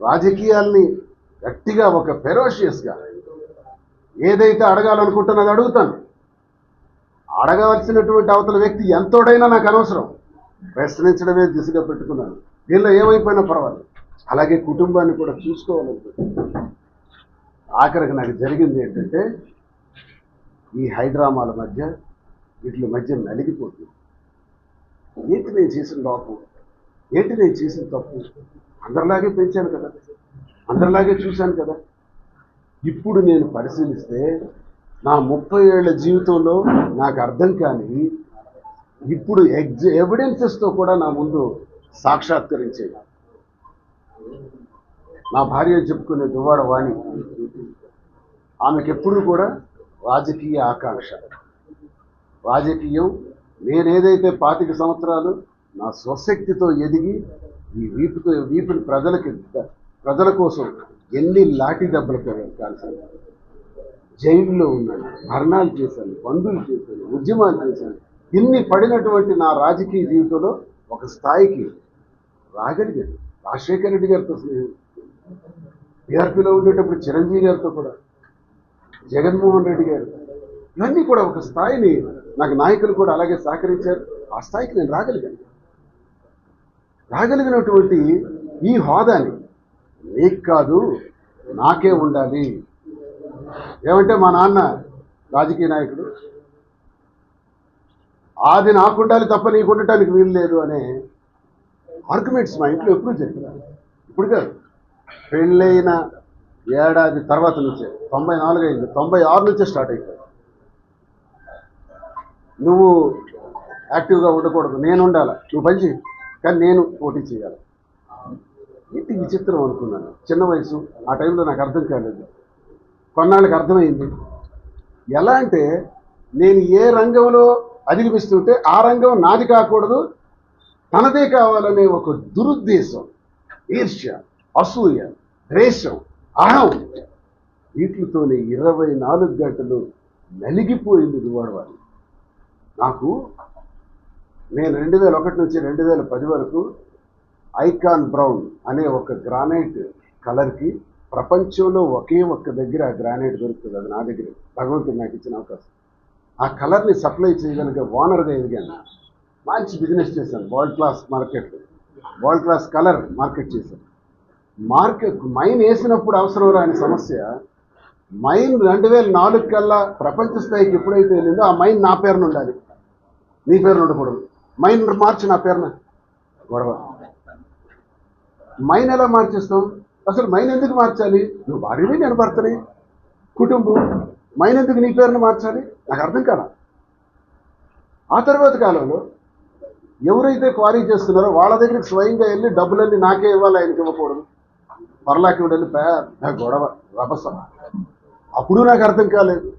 రాజకీయాల్ని గట్టిగా ఒక ఫెరోషియస్గా ఏదైతే అడగాలనుకుంటున్నది అడుగుతాను. అడగవలసినటువంటి అవతల వ్యక్తి ఎంతోడైనా నాకు అనవసరం. ప్రశ్నించడమే దిశగా పెట్టుకున్నాను. దీనిలో ఏమైపోయినా పర్వాలేదు. అలాగే కుటుంబాన్ని కూడా చూసుకోవాలనుకుంటున్నాను. ఆఖరికి నాకు జరిగింది ఏంటంటే ఈ హైడ్రామాల మధ్య వీటి మధ్య నలిగిపోతుంది. ఏంటి నేను చేసిన లోపం. ఏంటి నేను చేసిన తప్పు? అందరిలాగే పెంచాను కదా. అందరిలాగే చూశాను కదా. ఇప్పుడు నేను పరిశీలిస్తే నా ముప్పై ఏళ్ళ జీవితంలో నాకు అర్థం కాని ఇప్పుడు ఎగ్జ ఎవిడెన్సెస్తో కూడా నా ముందు సాక్షాత్కరించేది. నా భార్య చెప్పుకునే దువ్వాడ వాణి. ఆమెకు ఎప్పుడు కూడా రాజకీయ ఆకాంక్ష. రాజకీయం నేనేదైతే పాతిక సంవత్సరాలు నా స్వశక్తితో ఎదిగి ఈ వీపుతో వీపుని ప్రజలకి ప్రజల కోసం ఎన్ని లాఠీ దెబ్బలు కాల్చాను జైల్లో ఉన్నాను మరణాలు చేశాను బంధువులు చేశాను ఉద్యమాలు చేశాను. ఇన్ని పడినటువంటి నా రాజకీయ జీవితంలో ఒక స్థాయికి రాగలిగాను రాజశేఖర రెడ్డి గారితో బీఆర్పీలో టీఆర్పీలో ఉండేటప్పుడు చిరంజీవి గారితో కూడా జగన్మోహన్ రెడ్డి గారు ఇవన్నీ కూడా ఒక స్థాయిని నాకు నాయకులు కూడా అలాగే సహకరించారు. ఆ స్థాయికి నేను రాగలిగాను. రాగలిగినటువంటి ఈ హోదాని నీకు కాదు నాకే ఉండాలి. ఏమంటే మా నాన్న రాజకీయ నాయకుడు అది నాకు ఉండాలి తప్ప నీకు ఉండటానికి వీలు లేదు అనే ఆర్గ్యుమెంట్స్ మా ఇంట్లో ఎప్పుడూ జరిగినాయి. ఇప్పుడు కాదు. పెళ్ళైన ఏడాది తర్వాత నుంచే తొంభై నాలుగు అయింది తొంభై ఆరు నుంచే స్టార్ట్ అయిపోయింది. నువ్వు యాక్టివ్గా ఉండకూడదు నేను ఉండాలి? నువ్వు పని చేయి కానీ నేను పోటీ చేయాలి. ఏంటి విచిత్రం అనుకున్నాను? చిన్న వయసు ఆ టైంలో నాకు అర్థం కాలేదు. కొన్నాళ్ళకి అర్థమైంది. ఎలా అంటే నేను ఏ రంగంలో అధిగమిస్తుంటే ఆ రంగం నాది కాకూడదు తనదే కావాలనే ఒక దురుద్దేశం ఈర్ష్య అసూయ ద్వేషం అహం వీటితోనే ఇరవై నాలుగు గంటలు నలిగిపోయింది దువాడవాడి నాకు నేను రెండు వేల ఒకటి నుంచి రెండు వేల పది వరకు ఐకాన్ బ్రౌన్ అనే ఒక గ్రానైట్ కలర్కి ప్రపంచంలో ఒకే ఒక్క దగ్గర ఆ గ్రానైట్ దొరుకుతుంది. అది నా దగ్గర. భగవంతుడు నాకు ఇచ్చిన అవకాశం. ఆ కలర్ని సప్లై చేయగలిగే ఓనర్గా ఎదిగాను. మంచి బిజినెస్ చేశాను. World class market. World class colour market చేశాను. మార్కెట్ మైన్ వేసినప్పుడు అవసరం రాని సమస్య. మైన్ రెండు వేల నాలుగు కల్లా ప్రపంచ స్థాయికి ఎప్పుడైతే వెళ్ళిందో ఆ మైన్ నా పేరున ఉండాలి నీ పేరున ఉండకూడదు మైన్ మార్చి నా పేరున. గొడవ. మైన్ ఎలా మార్చేస్తాం? అసలు మైన్ ఎందుకు మార్చాలి? నువ్వు భార్యవి నేను భర్తని కుటుంబం మైన్ ఎందుకు నీ పేరును మార్చాలి? నాకు అర్థం కాల. ఆ తర్వాత కాలంలో ఎవరైతే క్వారీ చేస్తున్నారో వాళ్ళ దగ్గరికి స్వయంగా వెళ్ళి డబ్బులన్నీ నాకే ఇవ్వాలి ఆయనకి ఇవ్వకూడదు. పర్లాకి వెళ్ళి పెద్ద గొడవ రభస. అప్పుడు నాకు అర్థం కాలేదు.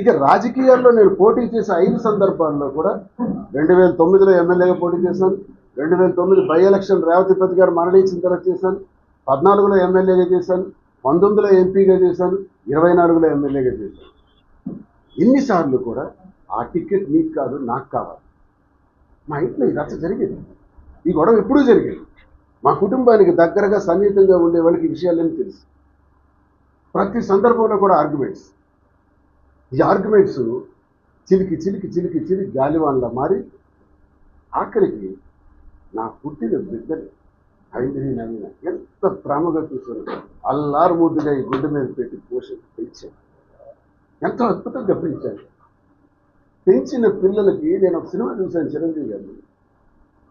ఇక రాజకీయాల్లో నేను పోటీ చేసే ఐదు సందర్భాల్లో కూడా రెండు వేల తొమ్మిదిలో ఎమ్మెల్యేగా పోటీ చేశాను. రెండు వేల తొమ్మిది బై ఎలక్షన్ రేవతిపతి గారు మరణించిన తర్వాత చేశాను. పద్నాలుగులో ఎమ్మెల్యేగా చేశాను. పంతొమ్మిదిలో ఎంపీగా చేశాను. ఇరవై నాలుగులో ఎమ్మెల్యేగా చేశాను. ఎన్నిసార్లు కూడా ఆ టికెట్ నీకు కాదు నాకు కావాలి. మా ఇంట్లో ఈ రచ్చ జరిగింది. ఈ గొడవ ఎప్పుడూ జరిగింది. మా కుటుంబానికి దగ్గరగా సన్నిహితంగా ఉండే వాళ్ళకి విషయాలన్నీ తెలుసు. ప్రతి సందర్భంలో కూడా ఆర్గ్యుమెంట్స్ ఈ ఆర్గ్యుమెంట్స్ చిలికి చిలికి చిలికి చిలికి గాలివాన్లా మారి ఆఖరికి నా పుట్టిన బిడ్డని ఐదిని నమ్మిన ఎంత ప్రేమగా చూసాను అల్లారు ముద్దుగా ఈ గుడ్డ మీద పెట్టి పోషణ పెంచాను. ఎంతో అద్భుతంగా పెంచాను. పెంచిన పిల్లలకి నేను ఒక సినిమా చూశాను చిరంజీవి గారిని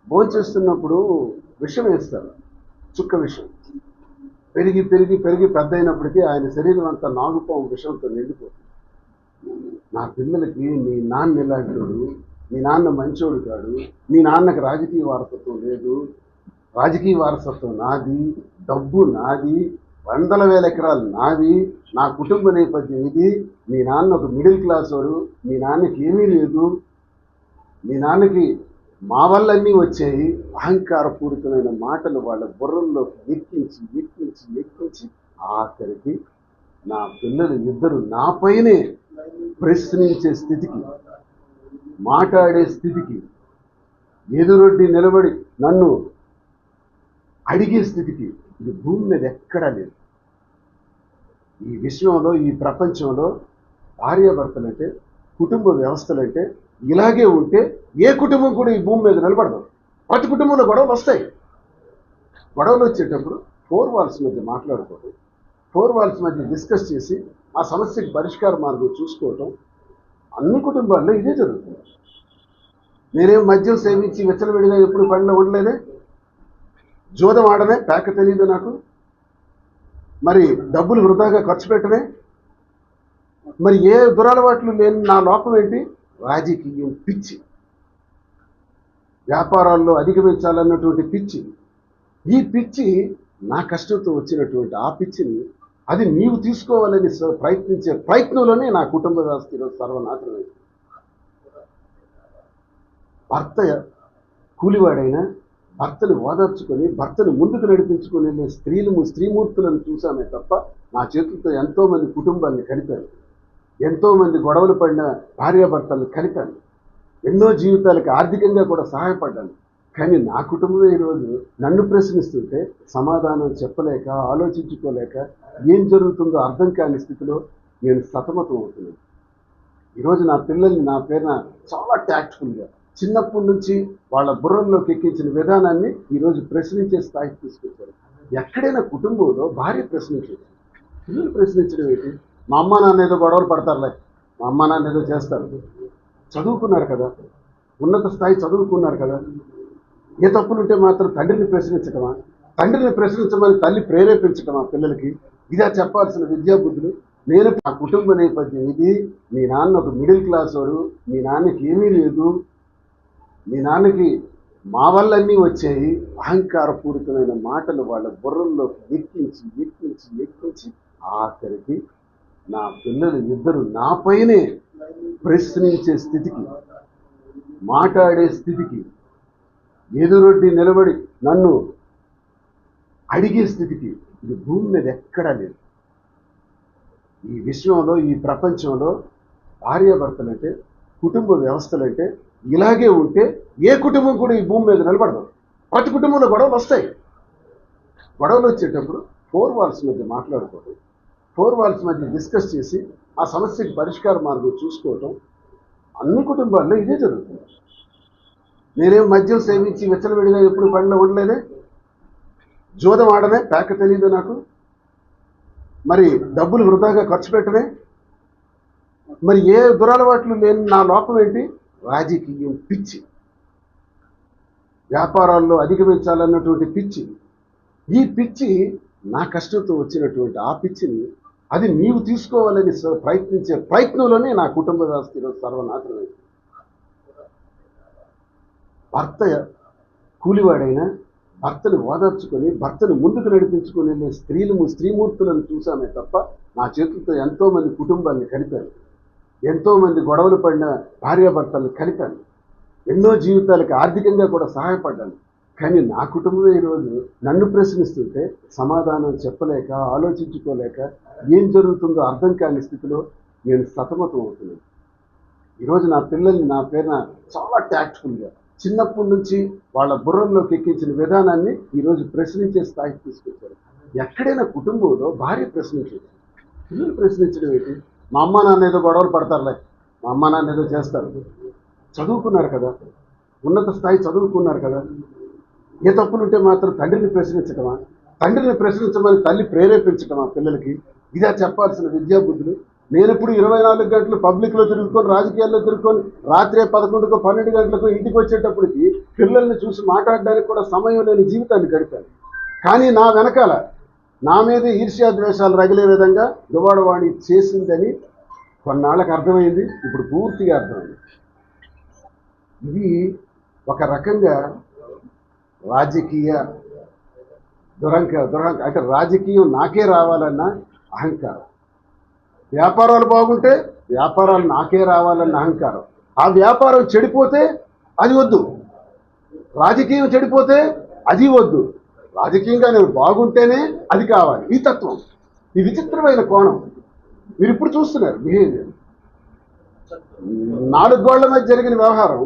భోంచేస్తున్నప్పుడు విషం వేస్తారు. చుక్క విషం. పెరిగి పెరిగి పెరిగి పెద్ద అయినప్పటికీ ఆయన శరీరం అంతా నాగుపాము విషంతో నిండిపోతుంది. నా పిల్లలకి మీ నాన్న ఇలాంటోడు మీ నాన్న మంచోడు కాడు మీ నాన్నకు రాజకీయ వారసత్వం లేదు. రాజకీయ వారసత్వం నాది డబ్బు నాది వందల వేల ఎకరాలు నావి నా కుటుంబ నేపథ్యం ఇది. మీ నాన్న ఒక మిడిల్ క్లాస్ వాడు మీ నాన్నకి ఏమీ లేదు. మీ నాన్నకి మా వల్లన్నీ వచ్చాయి. అహంకారపూరితమైన మాటలు వాళ్ళ బుర్రల్లోకి ఎక్కించి ఎక్కించి ఎక్కించి ఆఖరికి నా పిల్లలు ఇద్దరు నాపైనే ప్రశ్నించే స్థితికి మాట్లాడే స్థితికి ఎదురొడ్డి నిలబడి నన్ను అడిగే స్థితికి ఇది భూమి మీద ఎక్కడా లేదు. ఈ విశ్వంలో ఈ ప్రపంచంలో భార్యాభర్తలంటే కుటుంబ వ్యవస్థలంటే ఇలాగే ఉంటే ఏ కుటుంబం కూడా ఈ భూమి మీద నిలబడదు. ప్రతి కుటుంబంలో గొడవలు వస్తాయి. గొడవలు వచ్చేటప్పుడు ఫోర్ వాల్స్ మధ్య మాట్లాడుకోవడం ఫోర్ వాల్స్ మధ్య డిస్కస్ చేసి ఆ సమస్యకి పరిష్కార మార్గం చూసుకోవటం అన్ని కుటుంబాల్లో ఇదే జరుగుతుంది. నేనేం మద్యం సేవించి విచ్చలవిడిగా ఎప్పుడు పనిలో ఉండలేదే జోదం ఆడనే ప్యాక తెలియదు నాకు. మరి డబ్బులు వృధాగా ఖర్చు పెట్టనే? మరి ఏ దురలవాట్లు లేని నా లోపం ఏంటి? రాజకీయం పిచ్చి. వ్యాపారాల్లో అధిగమించాలన్నటువంటి పిచ్చి. ఈ పిచ్చి నా కష్టంతో వచ్చినటువంటి ఆ పిచ్చిని అది నీవు తీసుకోవాలని ప్రయత్నించే ప్రయత్నంలోనే నా కుటుంబ వ్యవస్థ ఈరోజు సర్వనాశనమైంది. భర్త కూలివాడైనా భర్తను ఓదార్చుకొని భర్తను ముందుకు నడిపించుకొని వెళ్ళే స్త్రీలు స్త్రీమూర్తులను చూసామే తప్ప నా చేతులతో ఎంతోమంది కుటుంబాన్ని కలిపాను ఎంతోమంది గొడవలు పడిన భార్యాభర్తలను కలిపాను ఎన్నో జీవితాలకు ఆర్థికంగా కూడా సహాయపడ్డాను. కానీ నా కుటుంబమే ఈరోజు నన్ను ప్రశ్నిస్తుంటే సమాధానం చెప్పలేక ఆలోచించుకోలేక ఏం జరుగుతుందో అర్థం కాని స్థితిలో నేను సతమతం అవుతున్నాను. ఈరోజు నా పిల్లల్ని నా పేరున చాలా ట్యాక్ట్ఫుల్గా చిన్నప్పటి నుంచి వాళ్ళ బుర్రంలోకి ఎక్కించిన విధానాన్ని ఈరోజు ప్రశ్నించే స్థాయికి తీసుకొచ్చారు. ఎక్కడైనా కుటుంబంలో భార్య ప్రశ్నించేది పిల్లలు ప్రశ్నించడం ఏంటి? మా అమ్మ నాన్న ఏదో గొడవలు పడతారులే. మా అమ్మ నాన్న ఏదో చేస్తారు. చదువుకున్నారు కదా. ఉన్నత స్థాయి చదువుకున్నారు కదా. ఏ తప్పులుంటే మాత్రం తండ్రిని ప్రశ్నించటమా? తండ్రిని ప్రశ్నించమని తల్లి ప్రేరేపించటమా పిల్లలకి? ఇదా చెప్పాల్సిన విద్యాబుద్ధులు. నేను నా కుటుంబ నేపథ్యం ఇది. మీ నాన్న ఒక మిడిల్ క్లాస్ వాడు. మీ నాన్నకి ఏమీ లేదు. మీ నాన్నకి మా వల్లన్నీ వచ్చాయి. అహంకారపూరితమైన మాటలు వాళ్ళ బుర్రంలోకి ఎక్కించి ఎక్కించి ఎక్కించి ఆఖరికి నా పిల్లలు ఇద్దరు నాపైనే ప్రశ్నించే స్థితికి మాట్లాడే స్థితికి ఎదురొడ్డి నిలబడి నన్ను అడిగే స్థితికి ఇది భూమి మీద ఎక్కడా లేదు. ఈ విశ్వంలో ఈ ప్రపంచంలో భార్యాభర్తలంటే కుటుంబ వ్యవస్థలంటే ఇలాగే ఉంటే ఏ కుటుంబం కూడా ఈ భూమి మీద నిలబడదు. ప్రతి కుటుంబంలో గొడవలు వస్తాయి. గొడవలు వచ్చేటప్పుడు ఫోర్ వాల్స్ మధ్య మాట్లాడుకోవడం ఫోర్ వాల్స్ మధ్య డిస్కస్ చేసి ఆ సమస్యకి పరిష్కార మార్గం చూసుకోవటం అన్ని కుటుంబాల్లో ఇదే జరుగుతుంది. నేనేం మద్యం సేవించి విచ్చలవిడిగా ఎప్పుడు పనిలో ఉండలేదే జోదం ఆడనే ప్యాక తెలియదు నాకు. మరి డబ్బులు వృధాగా ఖర్చు పెట్టనే మరి ఏ దురలవాట్లు లేని నా లోపం ఏంటి? రాజకీయం పిచ్చి. వ్యాపారాల్లో అధిగమించాలన్నటువంటి పిచ్చి. ఈ పిచ్చి నా కష్టంతో వచ్చినటువంటి ఆ పిచ్చిని అది నీవు తీసుకోవాలని ప్రయత్నించే ప్రయత్నంలోనే నా కుటుంబ వ్యవస్థ ఈరోజు సర్వనాశనమైంది. భర్త కూలివాడైనా భర్తను ఓదార్చుకొని భర్తను ముందుకు నడిపించుకొని వెళ్ళే స్త్రీలు స్త్రీమూర్తులను చూసామే తప్ప నా చేతులతో ఎంతోమంది కుటుంబాన్ని కలిపాను. ఎంతోమంది గొడవలు పడిన భార్యాభర్తలను కలిపాను. ఎన్నో జీవితాలకు ఆర్థికంగా కూడా సహాయపడ్డాను. కానీ నా కుటుంబమే ఈరోజు నన్ను ప్రశ్నిస్తుంటే సమాధానం చెప్పలేక ఆలోచించుకోలేక ఏం జరుగుతుందో అర్థం కాని స్థితిలో నేను సతమతం అవుతున్నాను ఈరోజు నా పిల్లల్ని నా పేరున చాలా ట్యాక్ట్ఫుల్గా చిన్నప్పటి నుంచి వాళ్ళ బుర్రల్లోకి ఎక్కించిన విధానాన్ని ఈరోజు ప్రశ్నించే స్థాయికి తీసుకొచ్చారు. ఎక్కడైనా కుటుంబంలో భార్య ప్రశ్నించేది. పిల్లలు ప్రశ్నించడం ఏంటి? మా అమ్మ నాన్న ఏదో గొడవలు పడతారులే. మా అమ్మ నాన్న ఏదో చేస్తారు. చదువుకున్నారు కదా. ఉన్నత స్థాయి చదువుకున్నారు కదా. ఏ తప్పులుంటే మాత్రం తండ్రిని ప్రశ్నించటమా? తండ్రిని ప్రశ్నించమని తల్లి ప్రేరేపించటమా పిల్లలకి? ఇదా చెప్పాల్సిన విద్యాబుద్ధులు నేను ఇప్పుడు ఇరవై నాలుగు గంటలు పబ్లిక్లో తిరుగుకొని రాజకీయాల్లో తిరుగుకొని రాత్రి పదకొండుకో పన్నెండు గంటలకు ఇంటికి వచ్చేటప్పటికి పిల్లల్ని చూసి మాట్లాడడానికి కూడా సమయం లేని జీవితాన్ని గడిపాను. కానీ నా వెనకాల నా మీద ఈర్ష్యాద్వేషాలు రగిలే విధంగా దువాడవాణి చేసిందని కొన్నాళ్ళకి అర్థమైంది. ఇప్పుడు పూర్తిగా అర్థమైంది. ఇది ఒక రకంగా రాజకీయ దురంక దురంక అంటే రాజకీయం నాకే రావాలన్న అహంకారం. వ్యాపారాలు బాగుంటే వ్యాపారాలు నాకే రావాలన్న అహంకారం. ఆ వ్యాపారం చెడిపోతే అది వద్దు. రాజకీయం చెడిపోతే అది వద్దు. రాజకీయంగా నేను బాగుంటేనే అది కావాలి. ఈ తత్వం. ఈ విచిత్రమైన కోణం. మీరు ఇప్పుడు చూస్తున్నారు బిహేవియర్. నాలుగు గోళ్ళ మీద జరిగిన వ్యవహారం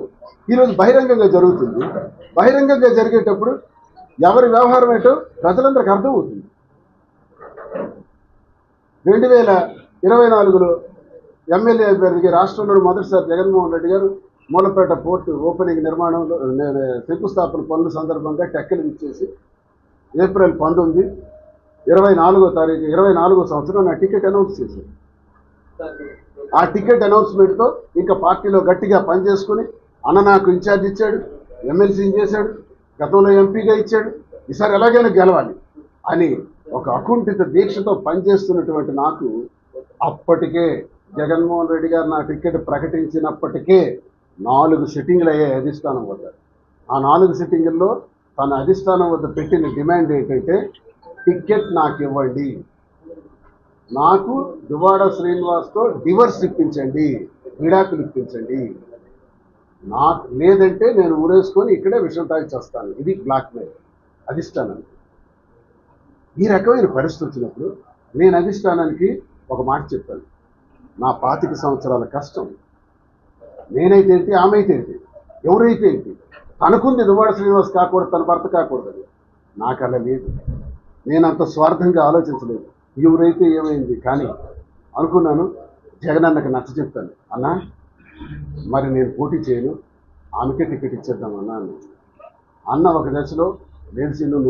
ఈరోజు బహిరంగంగా జరుగుతుంది. బహిరంగంగా జరిగేటప్పుడు ఎవరి వ్యవహారం ఏంటో ప్రజలందరికీ అర్థమవుతుంది. రెండు వేల ఇరవై నాలుగులో ఎమ్మెల్యే అభ్యర్థికి రాష్ట్రంలో మొదటిసారి జగన్మోహన్ రెడ్డి గారు మూలపేట పోర్టు ఓపెనింగ్ నిర్మాణంలో శంకుస్థాపన పనుల సందర్భంగా టెక్కలు ఇచ్చేసి ఏప్రిల్ పంతొమ్మిది ఇరవై నాలుగో తారీఖు ఇరవై నాలుగో సంవత్సరం నా టికెట్ అనౌన్స్ చేశాను ఆ టికెట్ అనౌన్స్మెంట్తో ఇంకా పార్టీలో గట్టిగా పనిచేసుకుని అన్న నాకు ఇన్ఛార్జ్ ఇచ్చాడు ఎమ్మెల్సీని చేశాడు గతంలో ఎంపీగా ఇచ్చాడు ఈసారి ఎలాగైనా గెలవాలి అని ఒక అకుంఠిత దీక్షతో పనిచేస్తున్నటువంటి నాకు అప్పటికే జగన్మోహన్ రెడ్డి గారు నా టికెట్ ప్రకటించినప్పటికే నాలుగు సిట్టింగ్లు అయ్యాయి అధిష్టానం వద్ద. ఆ నాలుగు సిట్టింగుల్లో తన అధిష్టానం వద్ద పెట్టిన డిమాండ్ ఏంటంటే టికెట్ నాకు ఇవ్వండి. నాకు దువాడ శ్రీనివాస్తో డివర్స్ ఇప్పించండి విడాకులు ఇప్పించండి. నాకు లేదంటే నేను ఊరేసుకొని ఇక్కడే విషయం తాగి చేస్తాను. ఇది బ్లాక్మెయిల్ అధిష్టానం ఈ రకమైన పరిస్థితి వచ్చినప్పుడు నేను అధిష్టానానికి ఒక మాట చెప్పాను నా పాతిక సంవత్సరాల కష్టం. నేనైతే ఏంటి? ఆమె అయితే ఏంటి? ఎవరైతే ఏంటి? తనకుంది దువాడ శ్రీనివాస్ కాకూడదు తన భర్త కాకూడదని. నాకు అలా లేదు. నేను అంత స్వార్థంగా ఆలోచించలేదు. ఎవరైతే ఏమైంది? కానీ అనుకున్నాను. జగన్ అన్నకు నచ్చ చెప్తాను. అన్నా మరి నేను పోటీ చేయను. ఆమెకే టికెట్ ఇచ్చేద్దాం అన్నా అన్న ఒక దశలో నేను నువ్వు